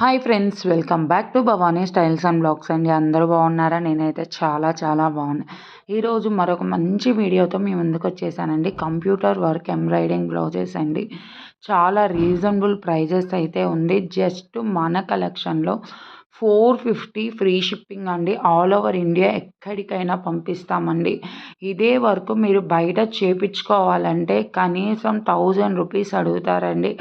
Hi friends welcome back to Bhavani styles and blogs అండి. అందరూ బాగున్నారా? నేనైతే చాలా చాలా బాగున్నా. ఈరోజు మరొక మంచి వీడియోతో మీ ముందుకు వచ్చేసానండి. కంప్యూటర్ వర్క్ ఎంబ్రాయిడింగ్ బ్లౌజెస్ అండి. చాలా రీజనబుల్ ప్రైజెస్ అయితే ఉంది. జస్ట్ మన కలెక్షన్లో ఫోర్ ఫిఫ్టీ ఫ్రీ షిప్పింగ్ అండి. ఆల్ ఓవర్ ఇండియా ఎక్కడికైనా పంపిస్తామండి. ఇదే వరకు మీరు బయట చేపించుకోవాలంటే కనీసం థౌజండ్ రూపీస్ అడుగుతారండి.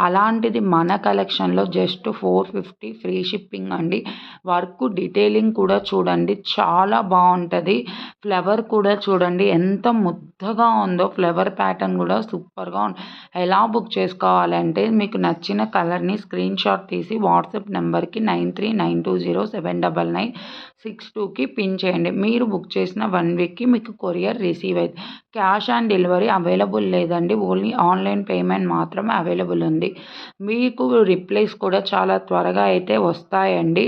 అలాంటిది మన కలెక్షన్లో just four fifty free shipping అండి. వర్క్ డీటెయిలింగ్ కూడా చూడండి. చాలా బాగుంటుంది. ఫ్లవర్ కూడా చూడండి. ఎంత ముద్దగా ఉందో ఫ్లవర్ ప్యాటర్న్ కూడా సూపర్గా ఉంది ఎలా బుక్ చేసుకోవాలంటే మీకు నచ్చిన కలర్ని స్క్రీన్ షాట్ తీసి వాట్సాప్ నెంబర్కి nine three nine two zero seven double nine six టూకి పిన్ చేయండి. మీరు బుక్ చేసిన వన్ వీక్కి మీకు కొరియర్ రిసీవ్ అవుతుంది క్యాష్ ఆన్ డెలివరీ అవైలబుల్ లేదండి. ఓన్లీ ఆన్లైన్ పేమెంట్ మాత్రమే అవైలబుల్ ఉంది. మీకు రిప్లైస్ కూడా చాలా త్వరగా అయితే వస్తాయండి.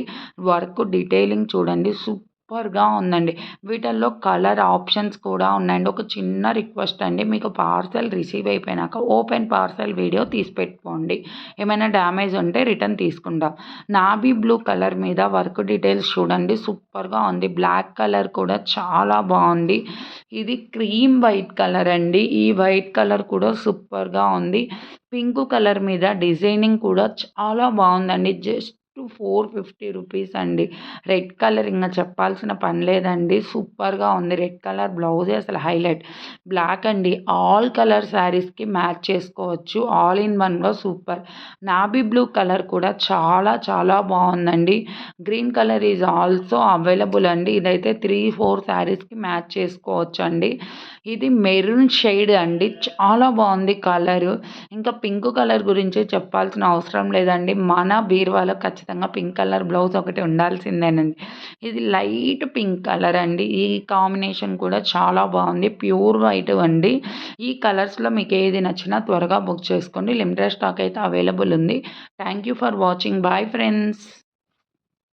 వర్క్ డీటెయిలింగ్ చూడండి. సూపర్ సూపర్గా ఉందండి. వీటిల్లో కలర్ ఆప్షన్స్ కూడా ఉన్నాయండి. ఒక చిన్న రిక్వెస్ట్ అండి. మీకు పార్సల్ రిసీవ్ అయిపోయినాక ఓపెన్ పార్సల్ వీడియో తీసి పెట్టుకోండి. ఏమైనా డ్యామేజ్ ఉంటే రిటర్న్ తీసుకుంటాం. నాబీ బ్లూ కలర్ మీద వర్క్ డీటెయిల్స్ చూడండి. సూపర్గా ఉంది. బ్లాక్ కలర్ కూడా చాలా బాగుంది. ఇది క్రీమ్ వైట్ కలర్ అండి. ఈ వైట్ కలర్ కూడా సూపర్గా ఉంది. పింక్ కలర్ మీద డిజైనింగ్ కూడా చాలా బాగుందండి. జస్ట్ ఫోర్ ఫిఫ్టీ రూపీస్ అండి. రెడ్ కలర్ ఇంకా చెప్పాల్సిన పని లేదండి. సూపర్గా ఉంది. రెడ్ కలర్ బ్లౌజే అసలు హైలైట్. బ్లాక్ అండి. ఆల్ కలర్ శారీస్కి మ్యాచ్ చేసుకోవచ్చు. ఆల్ ఇన్ వన్గా సూపర్. నాబీ బ్లూ కలర్ కూడా చాలా చాలా బాగుందండి. Green colour is also available అండి. ఇదైతే త్రీ ఫోర్ శారీస్కి మ్యాచ్ చేసుకోవచ్చు అండి ఇది మెరూన్ షేడ్ అండి. చాలా బాగుంది కలర్. ఇంకా పింక్ కలర్ గురించి చెప్పాల్సిన అవసరం లేదండి. మన బీరువాలో ఖచ్చితంగా పింక్ కలర్ బ్లౌజ్ ఒకటి ఉండాల్సిందేనండి. ఇది లైట్ పింక్ కలర్ అండి. ఈ కాంబినేషన్ కూడా చాలా బాగుంది. ప్యూర్ వైట్ అండి. ఈ కలర్స్లో మీకు ఏది నచ్చినా త్వరగా బుక్ చేసుకోండి. లిమిటెడ్ స్టాక్ అయితే అవైలబుల్ ఉంది. Thank you for watching. Bye friends.